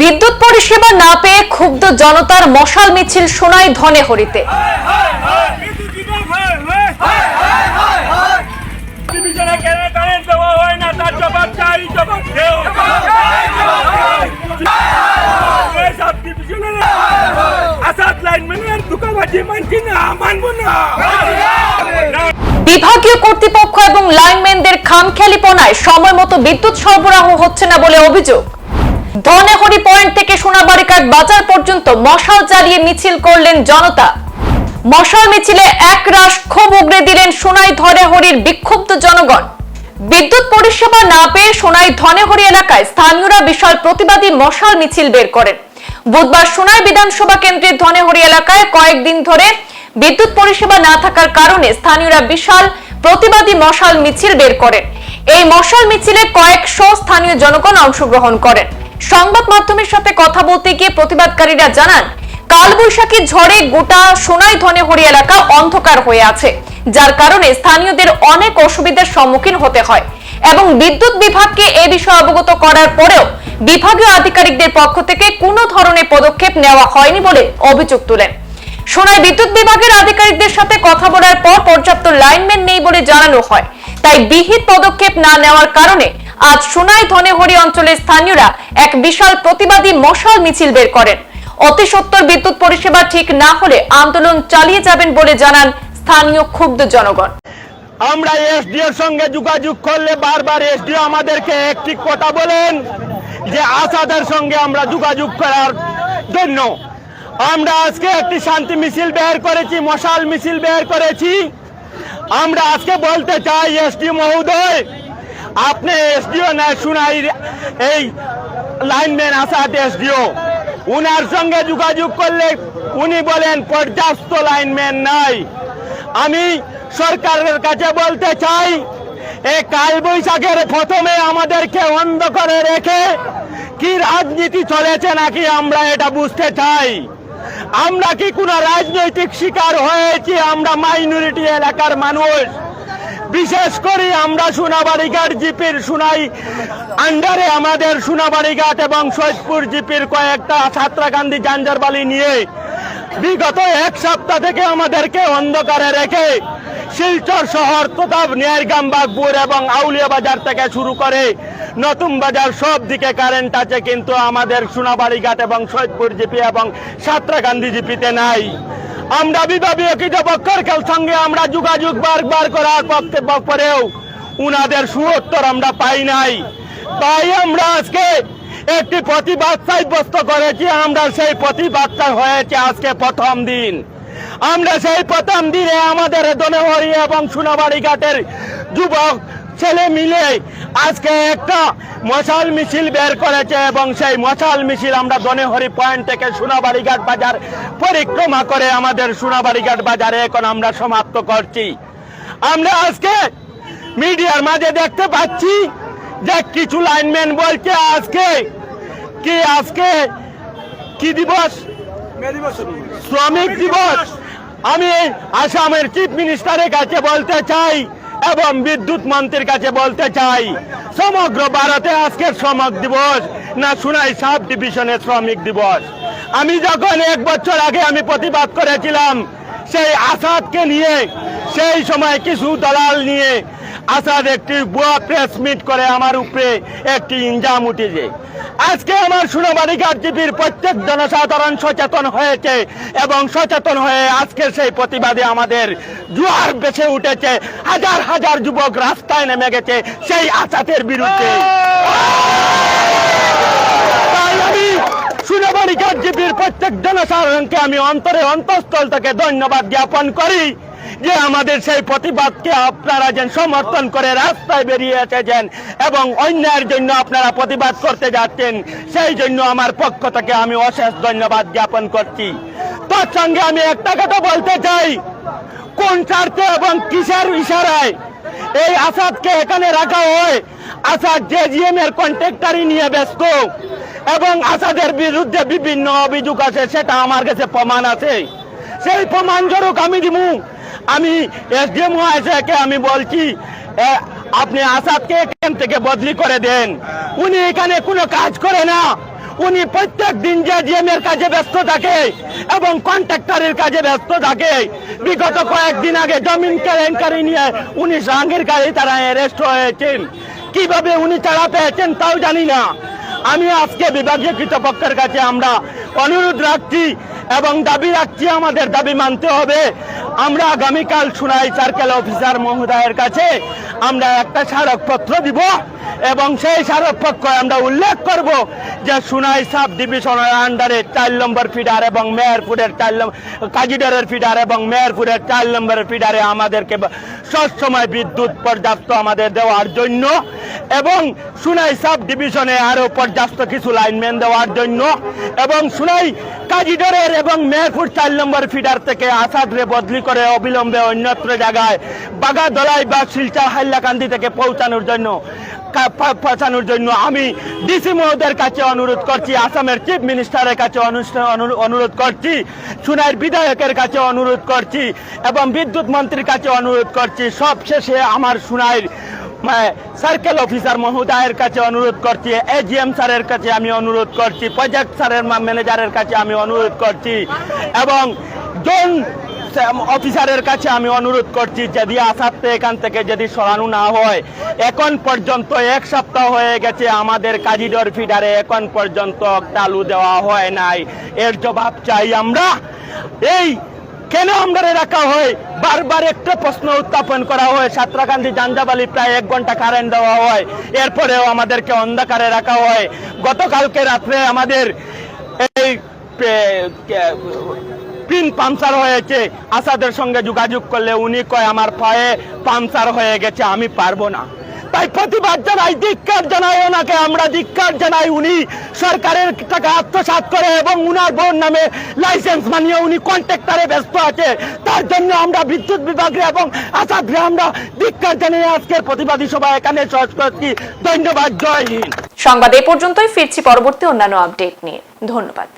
বিদ্যুৎ পরিষেবা না পেয়ে ক্ষুব্ধ জনতার মশাল মিছিল সোনাই ধনে হরিতে বিভাগীয় কর্তৃপক্ষ এবং লাইনম্যানদের খামখেয়ালিপনায় সময় মতো বিদ্যুৎ সরবরাহ হচ্ছে না বলে অভিযোগ। ধনেহরি পয়েন্ট থেকে সোনাবাড়িঘাট বাজার পর্যন্ত মশাল জ্বালিয়ে মিছিল করলেন জনতা। মশাল মিছিলে এক রাশ ক্ষোভ উগড়ে দিলেন সোনাই ধনেহরির বিক্ষুব্ধ জনগণ। বিদ্যুৎ পরিষেবা না পেয়ে সোনাই ধনেহরি এলাকায় স্থানীয়রা বিশাল প্রতিবাদী মশাল মিছিল বের করেন। বুধবার সোনাই বিধানসভা কেন্দ্রের ধনেহরি এলাকায় কয়েকদিন ধরে বিদ্যুৎ পরিষেবা না থাকার কারণে স্থানীয়রা বিশাল প্রতিবাদী মশাল মিছিল বের করেন। এই মশাল মিছিলে কয়েকশো স্থানীয় জনগণ অংশগ্রহণ করেন। সংবাদ মাধ্যমের সাথে কথা বলতে গিয়ে প্রতিবাদকারীরা জানান, কালবৈশাখী ঝড়ে গোটা সোনাই ধনেহরি এলাকা অন্ধকার হয়ে আছে, যার কারণে স্থানীয়দের অনেক অসুবিধার সম্মুখীন হতে হয় এবং বিদ্যুৎ বিভাগকে এ বিষয়ে অবগত করার পরেও বিভাগীয় আধিকারিকদের পক্ষ থেকে কোনো ধরনের পদক্ষেপ নেওয়া হয়নি বলে অভিযোগ তুলেন। সোনাই বিদ্যুৎ বিভাগের আধিকারিকদের সাথে কথা বলার পর পর্যাপ্ত লাইনম্যান নেই বলে জানানো হয়, তাই বিহিত পদক্ষেপ না নেওয়ার কারণে আজ সোনাই ধনেহরি অঞ্চলের স্থানীয়রা এক বিশাল প্রতিবাদী মশাল মিছিল বের করেন। অতি সত্তর বিদ্যুৎ পরিষেবা ঠিক না হলে আন্দোলন চালিয়ে যাবেন বলে জানান স্থানীয় ক্ষুব্ধ জনগণ। আমরা এসডিওর সঙ্গে যোগাযোগ করলে বারবার এসডিও আমাদেরকে একটি কথা বলেন যে আসাদের সঙ্গে আমরা যোগাযোগ করার জন্য। আমরা আজকে একটি শান্তি মিছিল বের করেছি, মশাল মিছিল বের করেছি। আমরা আজকে বলতে চাই এসডি মহোদয় আপনি এসডিও না শুনাই এই লাইনম্যান আসাদ এসডিও। উনার সঙ্গে যোগাযোগ করলে উনি বলেন, পর্যাপ্ত লাইনম্যান নাই। আমি সরকারের কাছে বলতে চাই এই কালবৈশাখের প্রথমে আমাদেরকে অন্ধ করে রেখে কি রাজনীতি চলেছে নাকি আমরা এটা বুঝতে চাই। আমরা কি কোনো রাজনৈতিক শিকার হয়েছি? আমরা মাইনরিটি এলাকার মানুষ। বিশেষ করে আমরা সোনাবাড়িঘাট জিপির সুনাই আন্ডারে আমাদের সোনাবাড়িঘাট এবং সৈয়দপুর জিপির কয়েকটা ছাত্রাকান্দি জাঞ্জারবালি নিয়ে বিগত এক সপ্তাহ থেকে আমাদেরকে অন্ধকারে রেখে শিলচর শহর তথা নিয়ারগাম, বাগপুর এবং আউলিয়া বাজার থেকে শুরু করে নতুন বাজার সব দিকে কারেন্ট আছে, কিন্তু আমাদের সোনাবাড়িঘাট এবং সৈয়দপুর জিপি এবং সাতরাকান্দি জিপিতে নাই। আমরা বিভাগীয় কৃতপক্ষের সঙ্গে আমরা যোগাযোগ বারবার করার পক্ষে পরেও উনাদের সুউত্তর আমরা পাই নাই। তাই আমরা আজকে একটি প্রতিবাদ সাব্যস্ত করেছি, আমরা সেই প্রতিবাদটা হয়েছে আজকে প্রথম দিন। আমরা সেই প্রথম দিনে আমাদের দনহরি এবং সোনাবাড়ি ঘাটের যুবক ছেলে মিলে আজকে একটা মশাল মিছিল বের করেছে এবং সেই মশাল মিছিল আমরা দনেহরি পয়েন্ট থেকে সোনাবাড়িঘাট বাজার পরিক্রমা করে আমাদের সোনাবাড়িঘাট বাজারে এখন আমরা সমাপ্ত করছি। আমরা আজকে মিডিয়ার মাঝে দেখতে পাচ্ছি যে কিছু লাইনম্যান বলছে আজকে কি আজকে কি দিবস? শ্রমিক দিবস। আমি আসামের চিফ মিনিস্টারের কাছে বলতে চাই এবং বিদ্যুৎ মন্ত্রীর কাছে বলতে চাই, সমগ্র ভারতে আজকের শ্রমিক দিবস না শুনাই সাব ডিভিশনের শ্রমিক দিবস। আমি যখন এক বছর আগে আমি প্রতিবাদ করেছিলাম, সেই আসাদকে নিয়ে, সেই সময় কিছু দলাল নিয়ে আসাদ একটি বুয়া প্রেস মিট করে আমার উপরে একটি ইনজাম উঠেছে। আজকে আমার সুনাবাড়িঘাট জিপির প্রত্যেক জনসাধারণ সচেতন হয়েছে এবং সচেতন হয়ে আজকে সেই প্রতিবাদে আমাদের জোয়ার বেছে উঠেছে। হাজার হাজার যুবক রাস্তায় নেমে গেছে সেই আসাদের বিরুদ্ধে। আমি সুনাবাড়িঘাট প্রত্যেক জনসাধারণকে আমি অন্তরে অন্তঃস্থল থেকে ধন্যবাদ জ্ঞাপন করি। যে আমাদের সেই প্রতিবাদকে আপনারা যেন সমর্থন করে রাস্তায় বেরিয়ে এসেছেন এবং অন্যায়ের জন্য আপনারা প্রতিবাদ করতে যাচ্ছেন, সেই জন্য আমার পক্ষ থেকে আমি অশেষ ধন্যবাদ জ্ঞাপন করছি। তার সঙ্গে আমি একটা কথা বলতে চাই, কোন স্বার্থে এবং কিসের ইশারায় এই আসাদকে এখানে রাখা হয়? আসাদ জেজিএম এর কন্ট্রাক্টারি নিয়ে ব্যস্ত এবং আসাদের বিরুদ্ধে বিভিন্ন অভিযোগ আছে, সেটা আমার কাছে প্রমাণ আছে। সেই প্রমাণ স্বরূপ আমি দিমু। আমি এসডিএম মহাশয়কে আমি বলছি আপনি আসাদকে এখান থেকে বদলি করে দেন। উনি এখানে কোনো কাজ করে না। উনি প্রত্যেক দিন যে জিএম এর কাজে ব্যস্ত থাকে এবং কন্ট্রাক্টরের কাজে ব্যস্ত থাকে, বিগত কয়েকদিন আগে জমিন কেলেঙ্কারি নিয়ে উনি জাহাঙ্গীর গাড়ি তারা অ্যারেস্ট হয়েছেন। কীভাবে উনি ছাড়া পেয়েছেন তাও জানি না। আমি আজকে বিভাগীয় কৃতপক্ষের কাছে আমরা অনুরোধ রাখছি এবং দাবি রাখছি, আমাদের দাবি মানতে হবে। আমরা আগামীকাল সুনাই সার্কেল অফিসার মহোদয়ের কাছে আমরা একটা স্মারকপত্র দিব এবং সেই স্মারকপত্র আমরা উল্লেখ করব যে সুনাই সাব ডিভিশনের আন্ডারে চার নম্বর ফিডার এবং মেয়রপুরের চার নম্বর কাজিডারের ফিডার এবং মেয়রপুরের চার নম্বরের ফিডারে আমাদেরকে সবসময় বিদ্যুৎ পর্যাপ্ত আমাদের দেওয়ার জন্য এবং সুনাই সাব ডিভিশনে আরও পর্যাপ্ত কিছু লাইনম্যান দেওয়ার জন্য এবং সুনাই কাজিডরের এবং মেহরপুর চার নম্বর ফিডার থেকে আসাদরে বদলি করে অবিলম্বে অন্যত্র জায়গায় বাগাদলাই বা শিলচর হাইলাকান্দি থেকে পৌঁছানোর জন্য পৌঁছানোর জন্য আমি ডিসি মহোদয়ের কাছে অনুরোধ করছি, আসামের চিফ মিনিস্টারের কাছে অনুরোধ করছি সুনাইয়ের বিধায়কের কাছে অনুরোধ করছি, এবং বিদ্যুৎ মন্ত্রীর কাছে অনুরোধ করছি সব শেষে আমার সুনাইয়ের সার্কেল অফিসার মহোদয়ের কাছে অনুরোধ করছি এজিএম স্যারের কাছে আমি অনুরোধ করছি প্রজেক্ট স্যারের ম্যানেজারের কাছে আমি অনুরোধ করছি, এবং জন অফিসারের কাছে আমি অনুরোধ করছি, যদি আসাতে এখান থেকে যদি সরানো না হয়, এখন পর্যন্ত এক সপ্তাহ হয়ে গেছে আমাদের কাজিডর ফিডারে এখন পর্যন্ত চালু দেওয়া হয় নাই। এর জবাব চাই আমরা। এই কেন আমরা রাখা হয়? বারবার একটা প্রশ্ন উত্থাপন করা হয়। সাঁতরাকান্দি জাঞ্জাবালি প্রায় এক ঘণ্টা কারেন্ট দেওয়া হয়। এরপরেও আমাদেরকে অন্ধকারে রাখা হয়। গতকালকে রাত্রে আমাদের এই পিন পাংচার হয়েছে। আসাদের সঙ্গে যোগাযোগ করলে উনি কয়, আমার পায়ে পাংচার হয়ে গেছে, আমি পারব না। তাই প্রতিবাদ জানাই, ধিক্কার জানাই ওনাকে, আমরা ধিক্কার জানাই উনি সরকারের টাকা আত্মসাৎ করে এবং উনার বোন নামে লাইসেন্স মানিয়ে উনি কন্ট্রাক্টারে ব্যস্ত আছে। তার জন্য আমরা বিদ্যুৎ বিভাগে এবং আসাদরে আমরা ধিক্কার জানিয়ে আজকের প্রতিবাদী সভা এখানে সহজ করছি। ধন্যবাদ, জয় হিন্দ। সংবাদ এ পর্যন্তই, ফিরছি পরবর্তী অন্যান্য আপডেট নিয়ে। ধন্যবাদ।